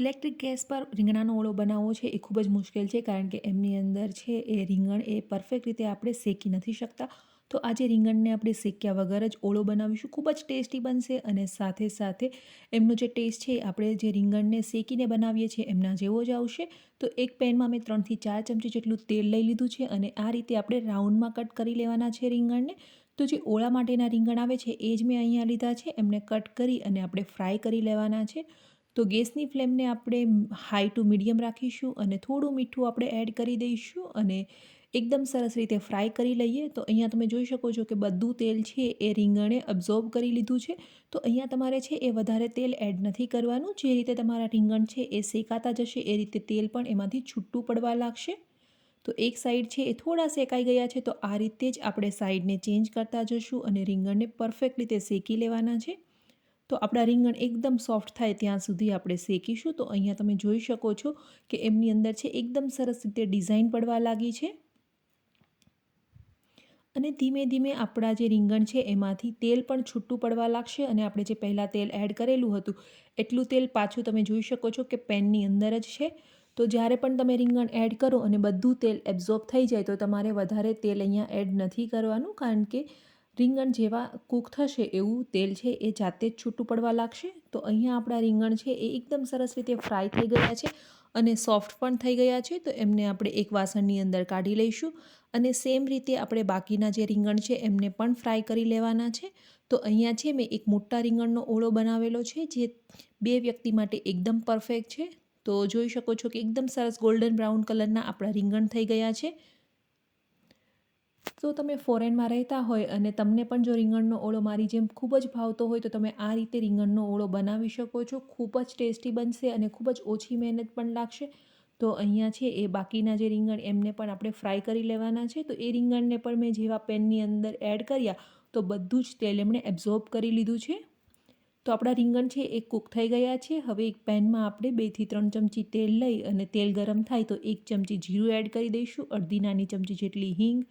Electric gas પર રીંગણાનો ઓળો બનાવવો છે એ ખૂબ જ મુશ્કેલ છે કારણ કે એમની અંદર છે એ રીંગણ એ પરફેક્ટ રીતે આપણે શેકી નથી શકતા. તો આજે રીંગણને આપણે શેક્યા વગર જ ઓળો બનાવીશું. ખૂબ જ ટેસ્ટી બનશે અને સાથે સાથે એમનો જે ટેસ્ટ છે આપણે જે રીંગણને શેકીને બનાવીએ છીએ એમના જેવો જ આવશે. તો એક પેનમાં મેં ત્રણથી ચાર ચમચી જેટલું તેલ લઈ લીધું છે અને આ રીતે આપણે રાઉન્ડમાં કટ કરી લેવાના છે રીંગણને. તો જે ઓળા માટેના રીંગણ આવે છે એ જ મેં અહીંયા લીધા છે. એમને કટ કરી અને આપણે ફ્રાય કરી લેવાના છે. તો ગેસની ફ્લેમને આપણે હાઈ ટુ મીડિયમ રાખીશું અને થોડું મીઠું આપણે એડ કરી દઈશું અને એકદમ સરસ રીતે ફ્રાય કરી લઈએ. તો અહીંયા તમે જોઈ શકો છો કે બધું તેલ છે એ રીંગણે અબ્ઝોર્બ કરી લીધું છે. તો અહીંયા તમારે છે એ વધારે તેલ એડ નથી કરવાનું. જે રીતે તમારા રીંગણ છે એ શેકાતા જશે, એ રીતે તેલ પણ એમાંથી છૂટું પડવા લાગશે. તો એક સાઈડ છે એ થોડા શેકાઈ ગયા છે, તો આ રીતે જ આપણે સાઈડને ચેન્જ કરતા જશું અને રીંગણને પરફેક્ટ રીતે શેકી લેવાના છે. તો આપણા રીંગણ એકદમ સોફ્ટ થાય ત્યાં સુધી આપણે શેકીશું. તો અહીંયા તમે જોઈ શકો છો કે એમની અંદર છે એકદમ સરસ રીતે ડિઝાઇન પડવા લાગી છે. અને ધીમે ધીમે આપણા જે રીંગણ છે એમાંથી તેલ પણ છૂટું પડવા લાગશે અને આપણે જે પહેલાં તેલ એડ કરેલું હતું, એટલું તેલ પાછું તમે જોઈ શકો છો કે પેનની અંદર જ છે. તો જ્યારે પણ તમે રીંગણ એડ કરો અને બધું તેલ એબ્ઝોર્બ થઈ જાય તો તમારે વધારે તેલ અહીંયા એડ નથી કરવાનું કારણ કે રીંગણ જેવા કૂક થશે એવું તેલ છે એ જાતે જ છૂટું પડવા લાગશે. તો અહીંયા આપણા રીંગણ છે એ એકદમ સરસ રીતે ફ્રાય થઈ ગયા છે અને સોફ્ટ પણ થઈ ગયા છે. તો એમને આપણે એક વાસણની અંદર કાઢી લઈશું અને સેમ રીતે આપણે બાકીના જે રીંગણ છે એમને પણ ફ્રાય કરી લેવાના છે. તો અહીંયા છે મેં એક મોટા રીંગણનો ઓળો બનાવેલો છે જે બે વ્યક્તિ માટે એકદમ પરફેક્ટ છે. તો જોઈ શકો છો કે એકદમ સરસ ગોલ્ડન બ્રાઉન કલરના આપણા રીંગણ થઈ ગયા છે. તો તમે ફોરેનમાં રહેતા હોય અને તમને પણ જો રીંગણનો ઓળો મારી જેમ ખૂબ જ ભાવતો હોય તો તમે આ રીતે રીંગણનો ઓળો બનાવી શકો છો. ખૂબ જ ટેસ્ટી બનશે અને ખૂબ જ ઓછી મહેનત પણ લાગશે. તો અહીંયા છે એ બાકીના જે રીંગણ એમને પણ આપણે ફ્રાય કરી લેવાના છે. તો એ રીંગણને પણ મેં જેવા પેનની અંદર એડ કર્યા તો બધું જ તેલ એમણે એબ્ઝોર્બ કરી લીધું છે. તો આપણા રીંગણ છે એ કૂક થઈ ગયા છે. હવે એક પેનમાં આપણે બેથી ત્રણ ચમચી તેલ લઈ અને તેલ ગરમ થાય તો એક ચમચી જીરું એડ કરી દઈશું. અડધી નાની ચમચી જેટલી હિંગ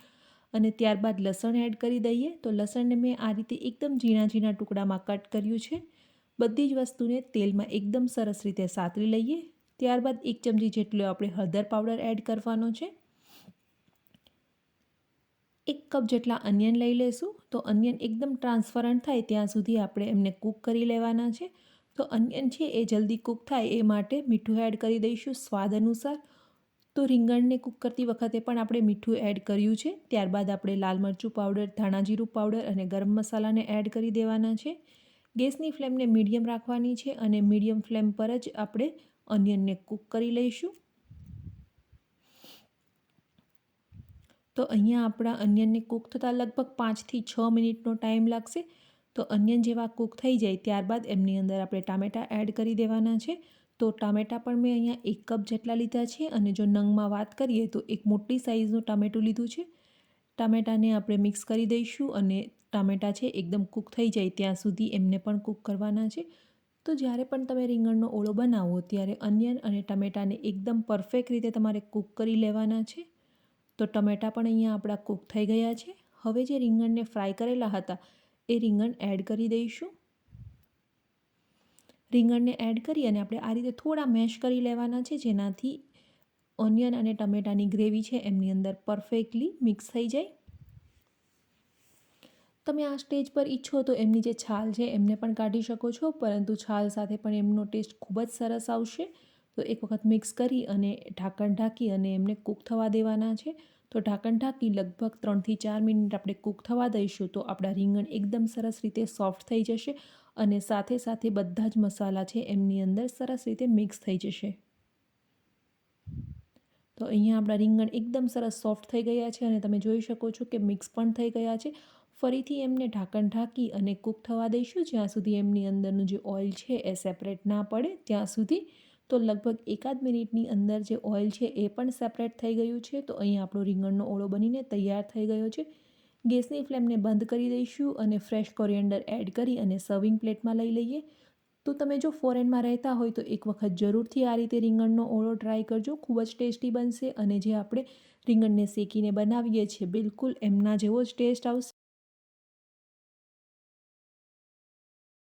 અને ત્યારબાદ લસણ એડ કરી દઈએ. તો લસણને મેં આ રીતે એકદમ ઝીણા ઝીણા ટુકડામાં કટ કર્યું છે. બધી જ વસ્તુને તેલમાં એકદમ સરસ રીતે સાતરી લઈએ. ત્યારબાદ એક ચમચી જેટલો આપણે હળદર પાવડર એડ કરવાનો છે. એક કપ જેટલા અનિયન લઈ લેશું તો અનિયન એકદમ ટ્રાન્સફરન્ટ થાય ત્યાં સુધી આપણે એમને કૂક કરી લેવાના છે. તો અનિયન છે એ જલ્દી કૂક થાય એ માટે મીઠું એડ કરી દઈશું સ્વાદ અનુસાર. તો રીંગણને કૂક કરતી વખતે પણ આપણે મીઠું એડ કર્યું છે. ત્યારબાદ આપણે લાલ મરચું પાવડર, ધાણા જીરું પાવડર અને ગરમ મસાલાને એડ કરી દેવાના છે. ગેસની ફ્લેમને મીડિયમ રાખવાની છે અને મીડિયમ ફ્લેમ પર જ આપણે અનિયનને કૂક કરી લઈશું. તો અહીંયા આપણા અનિયનને કૂક થતાં લગભગ પાંચથી છ મિનિટનો ટાઈમ લાગશે. તો અનિયન જેવા કૂક થઈ જાય ત્યારબાદ એમની અંદર આપણે ટામેટાં એડ કરી દેવાના છે. તો ટામેટાં પણ મેં અહીંયા એક કપ જેટલા લીધા છે અને જો નંગમાં વાત કરીએ તો એક મોટી સાઇઝનું ટામેટું લીધું છે. ટામેટાને આપણે મિક્સ કરી દઈશું અને ટામેટાં છે એકદમ કૂક થઈ જાય ત્યાં સુધી એમને પણ કૂક કરવાના છે. તો જ્યારે પણ તમે રીંગણનો ઓળો બનાવો ત્યારે અનિયન અને ટમેટાને એકદમ પરફેક્ટ રીતે તમારે કૂક કરી લેવાના છે. તો ટમેટાં પણ અહીંયા આપણા કૂક થઈ ગયા છે. હવે જે રીંગણને ફ્રાય કરેલા હતા એ રીંગણ એડ કરી દઈશું. રીંગણને એડ કરી અને આપણે આ રીતે થોડા મેશ કરી લેવાના છે, જેનાથી ઓનિયન અને ટમેટાની ગ્રેવી છે એમની અંદર પરફેક્ટલી મિક્સ થઈ જાય. તમે આ સ્ટેજ પર ઈચ્છો તો એમની જે છાલ છે એમને પણ કાઢી શકો છો, પરંતુ છાલ સાથે પણ એમનો ટેસ્ટ ખૂબ જ સરસ આવશે. તો એક વખત મિક્સ કરી અને ઢાંકણ ઢાંકી અને એમને કૂક થવા દેવાના છે. તો ઢાંકણ ઢાંકી લગભગ ત્રણથી ચાર મિનિટ આપણે કૂક થવા દઈશું તો આપણા રીંગણ એકદમ સરસ રીતે સોફ્ટ થઈ જશે. અને સાથે સાથે બધા જ મસાલા છે એમની અંદર સરસ રીતે મિક્સ થઈ જશે. તો અહીંયા આપણા રીંગણ એકદમ સરસ સોફ્ટ થઈ ગયા છે અને તમે જોઈ શકો છો કે મિક્સ પણ થઈ ગયા છે. ફરીથી એમને ઢાંકણ ઢાંકી અને કૂક થવા દઈશું જ્યાં સુધી એમની અંદરનું જે ઓઇલ છે એ સેપરેટ ના પડે ત્યાં સુધી. તો લગભગ એકાદ મિનિટની અંદર જે ઓઇલ છે એ પણ સેપરેટ થઈ ગયું છે. તો અહીં આપણો રીંગણનો ઓળો બનીને તૈયાર થઈ ગયો છે. ગેસની ફ્લેમને બંધ કરી દઈશું અને ફ્રેશ કોરિએન્ડર એડ કરી અને સર્વિંગ પ્લેટમાં લઈ લઈએ. તો તમે જો ફોરેનમાં રહેતા હોય તો એક વખત જરૂરથી આ રીતે રીંગણનો ઓળો ટ્રાય કરજો. ખૂબ જ ટેસ્ટી બનશે અને જે આપણે રીંગણને શેકીને બનાવીએ છીએ, બિલકુલ એમના જેવો જ ટેસ્ટ આવશે.